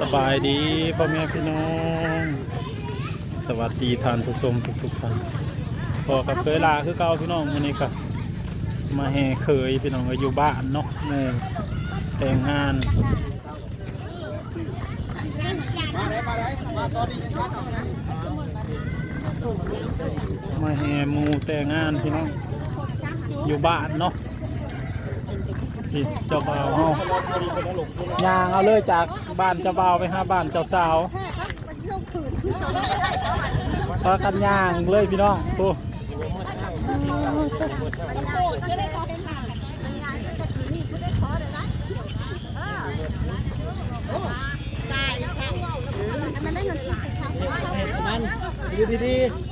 สบายดีพ่อแม่พี่น้อง สวัสดีท่านผู้ชมทุกๆท่านพอกับเคยลาคือเก่าพี่น้องวันนี้ก็มาแห่เคยพี่น้องก็อยู่บ้านเนาะหมู่แต่งงานมาแห่หมูแต่งงานพี่น้องอยู่บ้านเนาะ นี่เจ้าบ่าวเฮายางเอาเลยจากบ้านเจ้าบ่าวไปหาบ้านเจ้าสาวพากันย่างเลยพี่น้องโอ้พ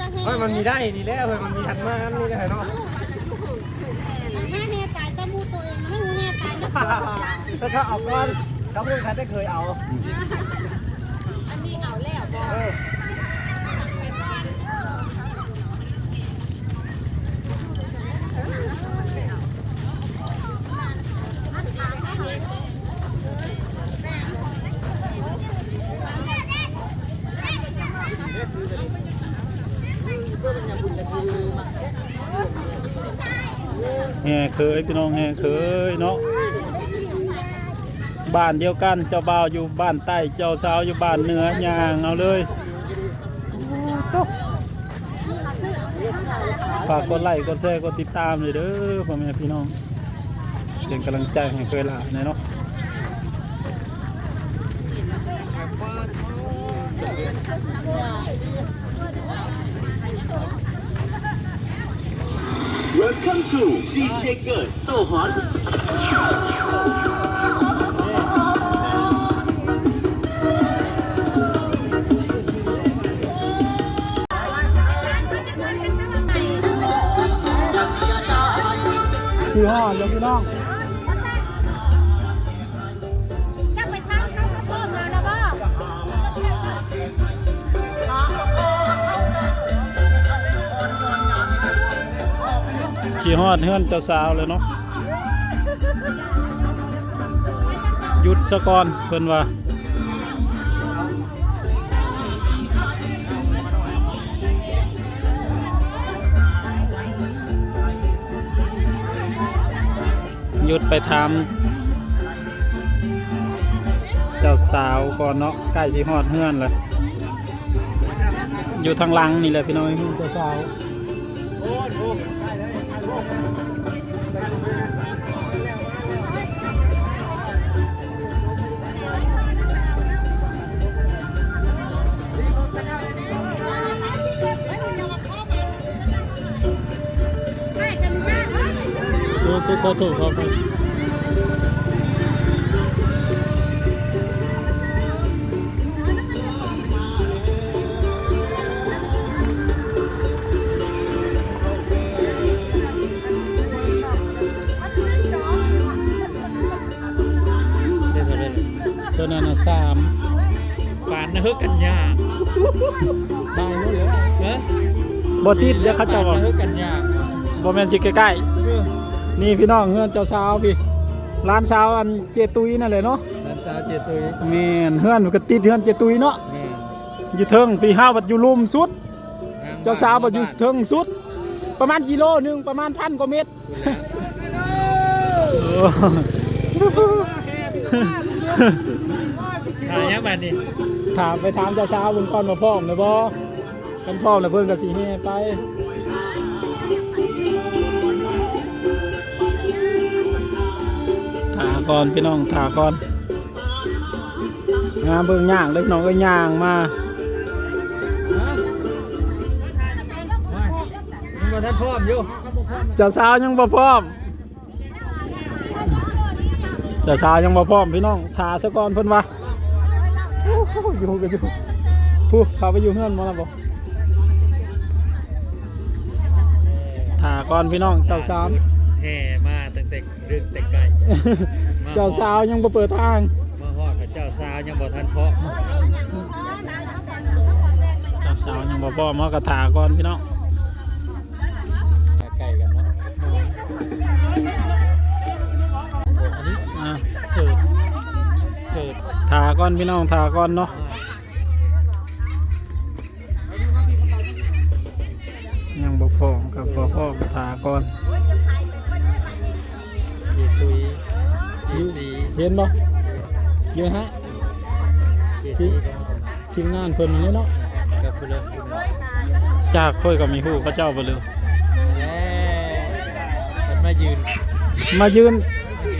มันเลยตั้งใจแห่เฮ้ยมันมีได้นี่แล้วเฮ้ยมันมีหันมานี่ได้เนาะแห่แห่ตายตะมูตัวเองนะไม่รู้แห่ตายนะถ้าเขาเอาก้อนเขาเพิ่งคันได้เคยเอา อันนี้เอาแล้วบอ เคยพี่น้องแห่เคยเนาะบ้านเดียวกันเจ้าบ่าวอยู่บ้านใต้เจ้าสาวอยู่บ้านเหนือย่างเอาเลยตะฝากกดไลค์กดแชร์กดติดตามเลยเด้อพ่อแม่พี่น้องเป็นกำลังใจให้เคยละน่เนาะ Welcome to DJ Good So Hot สีห่อเดี๋ สีห่อเฮือนเจ้าสาวเลยเนาะหยุดซะก่อนเพิ่นว่าหยุดไปทำเจ้าสาวก่อนเนาะใกล้สิฮอดเฮือนเลยอยู่ทางลังนี่แหละพี่น้องเฮือนเจ้าสาวากตายแล้วเหรอเฮ้ยบ่ติดเดี๋ยวเขาเจะบอกเฮ้กันยากบ่แม่นสิใกล้ๆ นี่พี่น้องเฮือนเจ้าสาวพี่ร้านสาวอันเจตุยนั่นเลยเนาะด้านสาวเจตุยแม่นเฮือนมันก็ติดเฮือนเจตุยเนาะแม่อยู่เทิงปีห้าบัดอยู่ลุมสุด เจ้าสาวบัดอยู่เทิงสุด ประมาณกิโลหนึงประมาณพันกว่าเมตรโอ้ถ่ายยังบัดนี้ถามไปถามเจ้าสาวเบิ่งก่อนว่าพร้อมเลยบ่กันพร้อมแล้วเพิ่นก็สิเฮ็ไป ก่อนพี่น้องถาก่อนงามเบิ่งย่างเล็กน้องก็ย่างมามึงบ่ทันพร้อมอยู่เจ้าสาวยังบ่พร้อมเจ้าสาวยังบ่พร้อมพี่น้องถาซะก่อนเพิ่นว่าโอ้โหอยู่กันอยู่ผู้เข้าไปอยู่เฮือนบ่ล่ะบ่ถาก่อนพี่น้องเจ้าสาวแห่มาตั้งแต่ดึกแต่ไก่ เจ้าสาวยังบ่เปิดทางมาฮอดกับเจ้าสาวยังบ่ทันเพาะเจ้าสาวยังบ่พร้อมเฮาก็ถาก่อนพี่น้องไก่กันเนาะอันนี้อะเสิร์ฟเสิร์ฟถาก่อนพี่น้องถาก่อนเนาะยังบ่พร้อมกับบ่พร้อมถาก่อน เจตุยเจซีเห็นบ่เยอะฮะเจซีทีมงานเพิ่นนี่เนาะกับผู้เลิกผู้นึงจากค่อยก็มีฮู้เขาเจ้าบ่เลยแล้วมันมายืน มายืน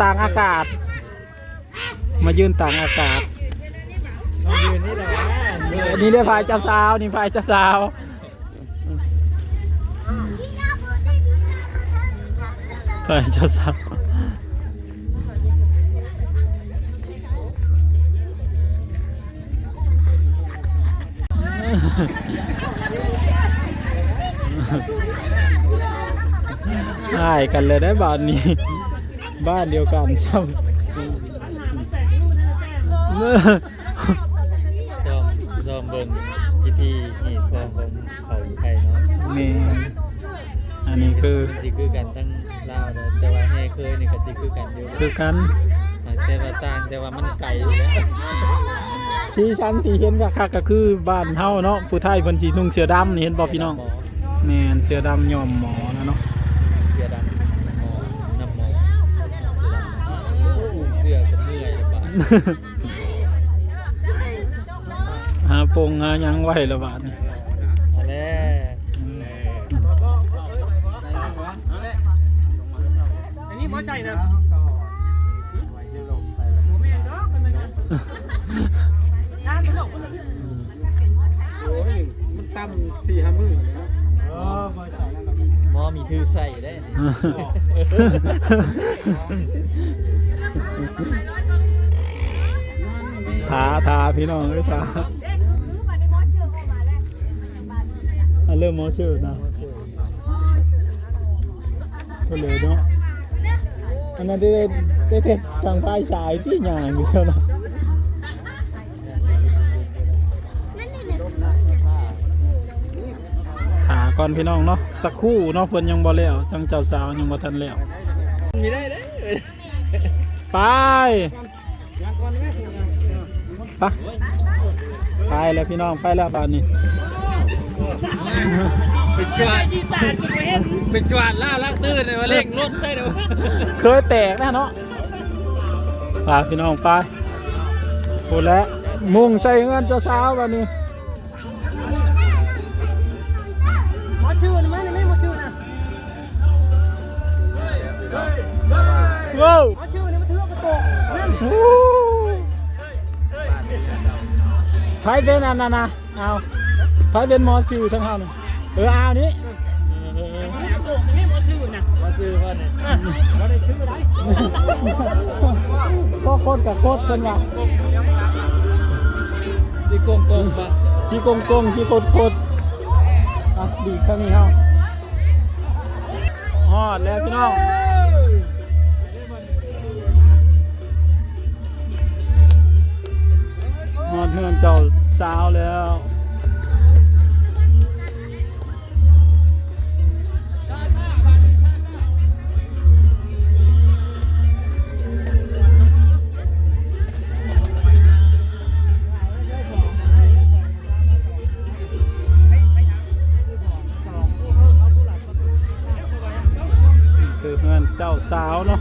ต่างอากาศ มายืนต่างอากาศมายืนนี่แหละอันนี้ได้ฝ่ายเจ้าสาวนี่ฝ่ายเจ้าสาวฝ่ายเจ้าสาว ได้กันเลยได้บ้านนี้ บ้านเดียวกันซ้ำซ้อมซ้อมเบิ่งพิธีหีบทองของเขาไทยเนาะเมนอันนี้คือมันสิคือกันตั้งลาวเด้อแต่ว่าแห่เคยนี่ก็สิคือกันอยู่คือกันแต่ว่าต่างแต่ว่ามันไกลอยู่แล้ว สีชันที่เห็นก็คักก็คือบ้านเฮาเนาะผู้ไทยเพิ่นสินุ่งเสื้อดำนี่เห็นบ่พี่น้องหมอแม่นเสื้อดำย้อมหมอนะเนาะเสื้อดำหมอน้ำหมอเสื้อดำเสื้อก็เมื่อยแล้วบาดหาโปงหาหยังไว้ละบาดนี่เอาแล้วอันนี้หมอใจนะ มันต่ำ4 5มื้อหมอมีถือใส่ได้นี่ทาทาพี่น้องเอ้ยทาอะเริ่มหมอชื่อนะก็เลยเนาะอันนั้นได้ได้ได้เทศทางภายสายที่ย่างอยู่เท่านั้น ก่อนพี่น้องเนาะสักครู่เนาะเพิ่นยังบ่แล้วจังเจ้าสาวยังบ่ทันแล้วมีได้เด้อไปไปไปแล้วพี่น้องไปแล้วบ้านนี้เป็นจวดเป็นจวดล่าลักตื้นเลยว่าเร่งรถใช่เด้อเคยแตกนะเนาะไปพี่น้องไปพูดแล้วมุ่งใส่เงินเจ้าสาวบ้านนี้ ไผเป็นอันนั้นนะเอาไผเป็นหมอซิวทั้งเฮานี่เออเอานี้กระโตกนี่หมอชื่อนะมาซื้อก่อนเนี่ยเราได้ชื่อได้ก็โคตรกับโคตรเป็นว่าสิโกงโกงปะชีกงกงชีโคตรโคตรอะดีข้างนี้เฮาฮอดแล้วพี่น้อง เฮือนเจ้าสาวแล้วคือเพื่อนเจ้าสาวเนาะ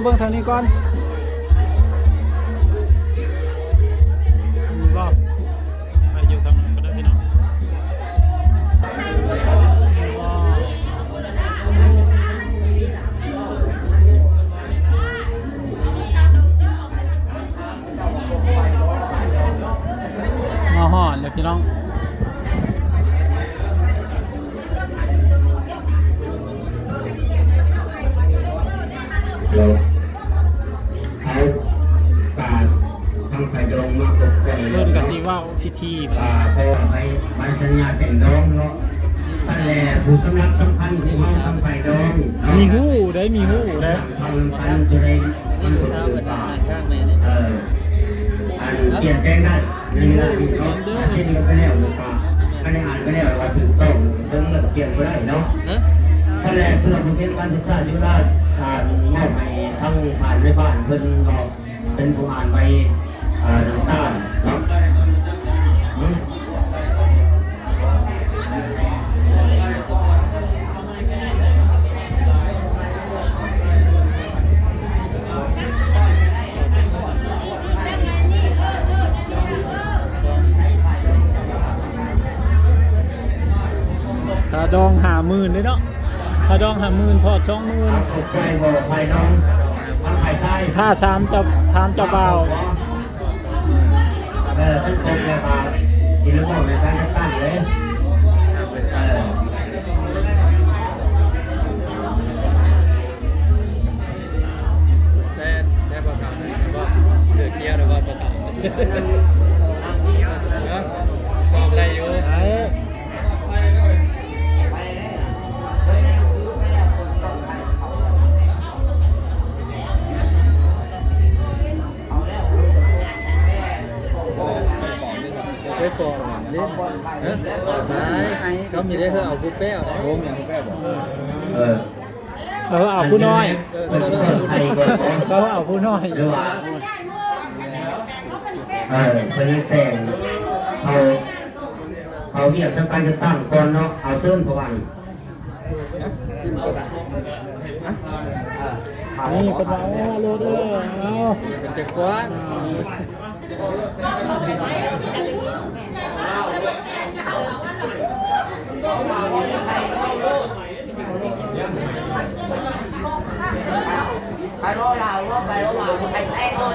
เดี๋ยวหาเบิ่งทางนี้ก่อน ได้ในเวลาที่เขาเช่นเดียวกันแล้วหรือเปล่าอันนี้อ่านก็แล้วว่าถูกต้องเพิ่งเปลี่ยนก็ได้เนาะแสดงเพื่อผู้เรียนการศึกษาจุฬาอ่านมอบให้ทั้งผ่านในบ้านเพิ่นก็เป็นผู้อ่านไปอ่าต่างๆเนา ดองหาหมื่นเลยเนาะถ้าดองหาหมื่นทอดช่องหมื่นข้าสามจะทามจ้าบ่าเออท่านคงจะมาทีละบอกในการตั้งเลยเออแซ่แซ่บ่ทำบ่เดือดเกียวหรือว่าบ่ทำเนา เล่นเอ้ยเขามีได้เฮอเอาบุฟเฟ่ต์เอาโอ้มอยางบุฟเฟ่ต์บ่เออเออเอาผู้น้อยเออเออไทยก็ขอก็เอาผู้น้อยหรือว่าเออเพิ่นแต่งเขาเขาเรียกทั้งการจะตั้งก่อนเนาะเอาเสื้อเพระว่านี่นี่เป็นว่าโลดเด้ออาเป็นจะกว้างเตัวนึงเขาเราคือมันจะเข้าก่เพิ่นเว้าเ phải nói là nó phải nói là thầy tay thôi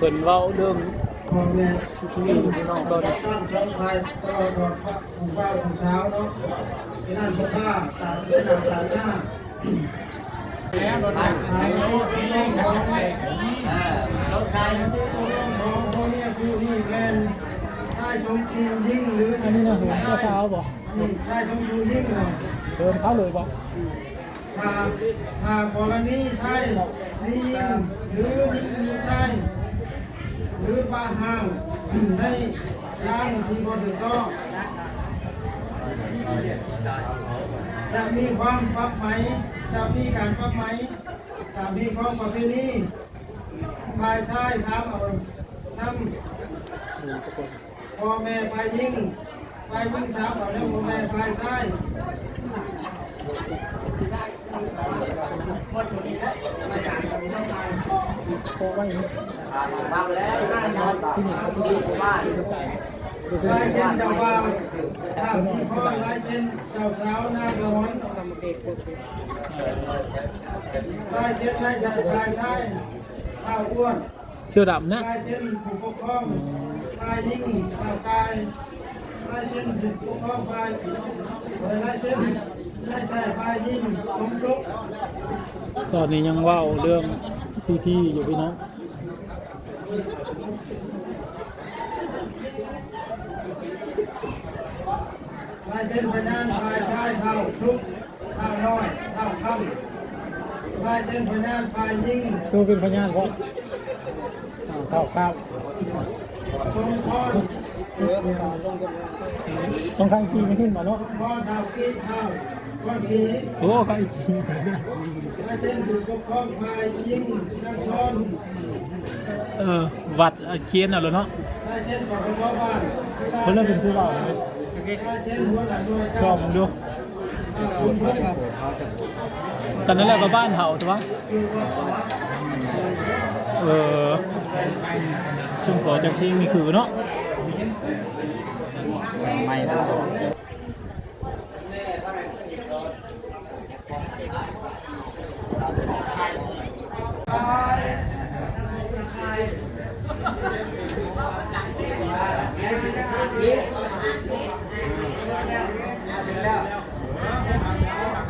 phần vào đường. chú ý cái nòng con này cái này ระข้าตามที่นำตามหน้าแล้วรถไทยชมชิวยิ่งหรืออันนี้นะผมเจ้าสาวบ่ชายชมชิวยิ่งเนาะเชิญเขาเลยบ่ถ้าถ้ากรณีใช่นี่ยิงหรือไม่ใช่หรือป้าห้างในร้านที่บริสุทธิ์ จะมีความปรับไหม จะมีการปรับไหม จะมีความประเพณีฝ่ายชายทำเอาทำพ่อแม่ไปยิงไปยิงทำเอาแล้วพ่อแม่ไปชายลา ยเช่นเจ้าบ่าวข้าวที่พ่อลายเช่นเจ้าสาวหน้าร้อนลายเช่นนายชายชายชายข้าวอ้วนเสื้อดำนะลายเช่นผู้ปกครองลายยิ่งข้าวกายลายเช่นผู้ปกครองลายลายเช่นนายชายลายยิ่งสมชุกตอนนี้ยังว้าเรื่องพิธีอยู่พี่น้อง ลาย เช่นพญานลายชายข้าวชุกข้าน้อยข้าค่ำลายเช่นพญานลายยิ่งดูเป็นพยานก่อนอ่าข้าวข้าวทรงพรต้องข้างขี้ไม่ขึ้นมาเนาะพ่อดาวกินข้าก้อนสีโอ้ข้างอีกทีและเช่นถูกปกครองภายยิ่งนักชนเออวัดเคียนเอาแล้วเนาะและเช่นของพ่อบ้านเพิ่อนเป็นผู้เล่าเลยและเช่นหัวหลังด้วยชอบมึงดูคุณพระตอนนั้นแหละก็บ้านเห่าถูกปะเออชุมขอจากชิงมีคือเนาะไม่ได้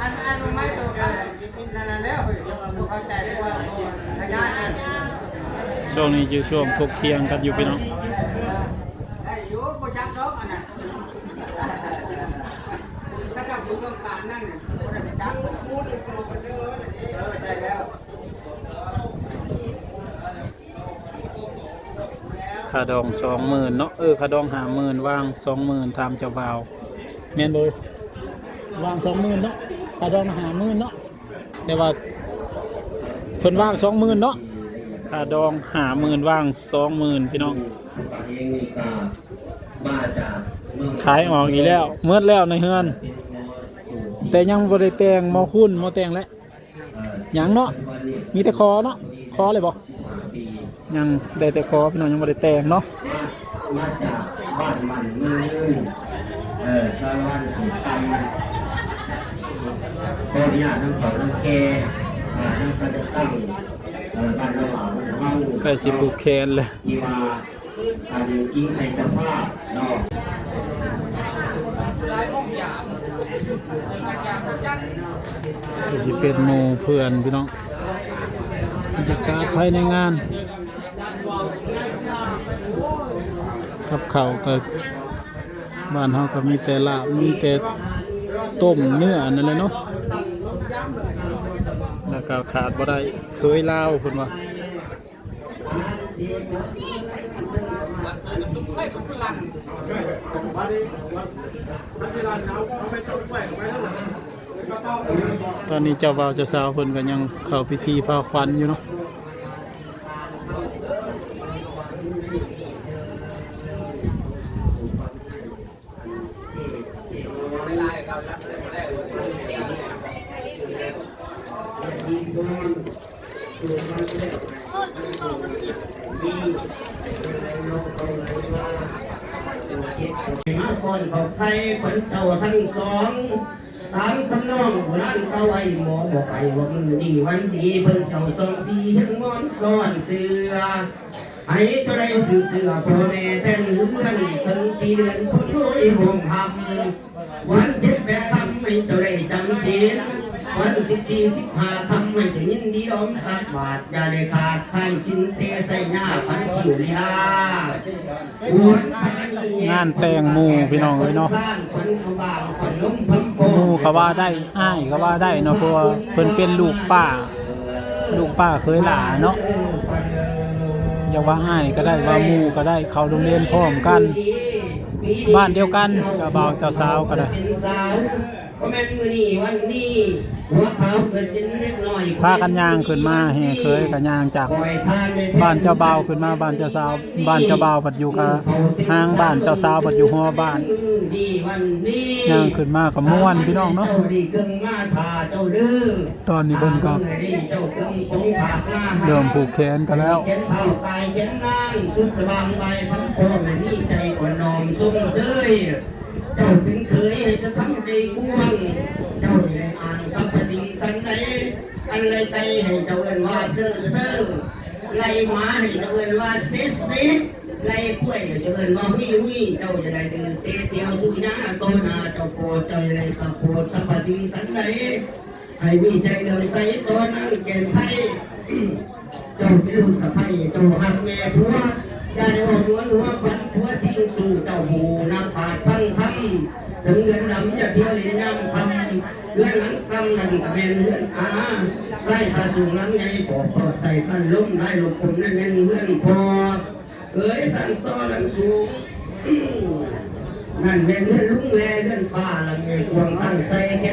อันอันไม่ตัวกันนั่นแล้วเข้าใจได้ว่าขยายอัน ช่วงนี้อยู่ช่วงถกเถียงกันอยู่พี่น้องได้าดออได้แล้วค่าดองสองหมื่นเนาะเออคาดองห้าหมื่นว่างสองหมื่นตามเจ้าบ่าวแม่นบ่วางสองหมื่นเนาะคาดองห้าหมื่นเนาะแต่ว่า เพิ่นว่างสองหมื่นเนาะค่าดองห้าหมื่นว่างสองหมื่นพี่น้องตอนนี้มีกามาจากเมืองขายออกอีกแล้วเมื่อแล้วในเฮือนเป็นมอสูตรแต่ยังบ่ได้แต่งมอคุณมอแต่งแล้วเอ่อหยังเนาะวันนี้มีแต่คอเนาะคอเลยบ่สิบห้าปียังได้แต่คอพี่น้องยังบ่ได้แต่งเนาะมามาจากบ้านมันเมืองยืนเออซอยวันถูกตันขออนุญาตน้ำเขาน้ำแกอ่าน้ำ กระจะตั้งเอ่อบ้านระหว่างห้องใกล้สิผูกแขนเลยที่ว่าอันอิงใส่เสภาพเนาะก็สิเป็นหมูเพื่อนพี่น้องบรรยากาศภายในงานกับเขาก็บ้านเฮาก็มีแต่ลาบมีแต่ต้มเนื้อนั่นแหละเนาะ แล้วก็ขาดบ่ได้เคยลาวเพิ่นว่าตอนนี้เจ้าบ่าวเจ้าสาวเพิ่นก็ยังเข้าพิธีพาควันอยู่เนาะ มาก่อนเขาไทยคนเจ้าทั้งสองตามคำนองโบราณเก่าไว้หมอบอกไปว่ามือดีวันดีเพิ่นเสาสองสีทั้งมอนซ้อนเสือไอ้ตัวใดสืบเสือพ่อแม่แต่เลื่อนถึงปีเดือนคนรวยห่วงหำวันเจ็ดแปดคำไม่ตัวใดจำเสีย วันสิบสี่สิบห้าคำไม่จะยินดีดอมตักบาทอย่าได้ขาดทานสินเตใส่หน้าพันผิวลีลางานแต่งหมู่พี่น้องเอ้ยเนาะหมู่เขาว่าได้อ้ายเขาว่าได้เนาะเพราะว่าเพิ่นเป็นลูกป้า ลูกป้าเคยหลาเนาะอย่าว่าอ้ายก็ได้ว่าหมู่ก็ได้เขาโรงเรียนพร้อมกัน บ้านเดียวกันเจ้าบ่าวเจ้าสาวก็ได้ก็แม่นมื้อนี้วันนี้ พากันย่างขึ้นมาแห่เคยกันย่างจากบ้านเจ้าเบาขึ้นมาบ้านเจ้าสาว บ้านเจ้าเบาวบัดอยู่กับห้างบ้านเจ้าสาวบัดอยู่หัวบ้านดีวันนี้ย่างขึ้นมากับม่วนพี่น้องเนาะตอนนี้เพิ่นก็เจ้าเครื่องคงผากมาเริ่มผูกแขนกันแล้วเข่ากายเข็นนางสุดสว่างใบพังโพมีใจอ่อนน้อมสุ่มเสยเจ้าเป็นเคยจะทำใจกวงเจ้าได้อ่านสรรพสิ่งสั นใดอันไรไตให้เจ้าเอิ้นว่าเซ่อเซ่อไล่หมาให้เจ้าเอิ้นว่าซ็ดซ็ดไล่กล้วยให้เจ้าเอิ้นว่าวิววิเจ้าจะได้ดื้อเตะเตียวสุญญาโตนาเจ้าโปรดเจ้าจะได้ประโปรดสรรพสิงสันใดให้มีใจเดินใส่ตัวนั่งเก่นไทยเจ้าเป็นลูกสะใภ้เจ้าหักแม่ผัวอย่าได้ออกหัวหัวควันผัวสิงสู่เจ้าหูนางผาดพังทำถึงเดือนดำจะเที่ยวเล่นน้ำทำ เลื่อนหลังตำดันก็เบนเลื่อนอาใส่ผ้าสูงหลังใหญ่ปอบตอดใส่พันล้มได้ลูกผมนั่นเป็นเพื่อนพอเอ้ยสั่นต่อหลังสูงนั่นเป็นเพื่อนลุงแลเพื่อนป้าหลังไงควงตั้งใส่แค่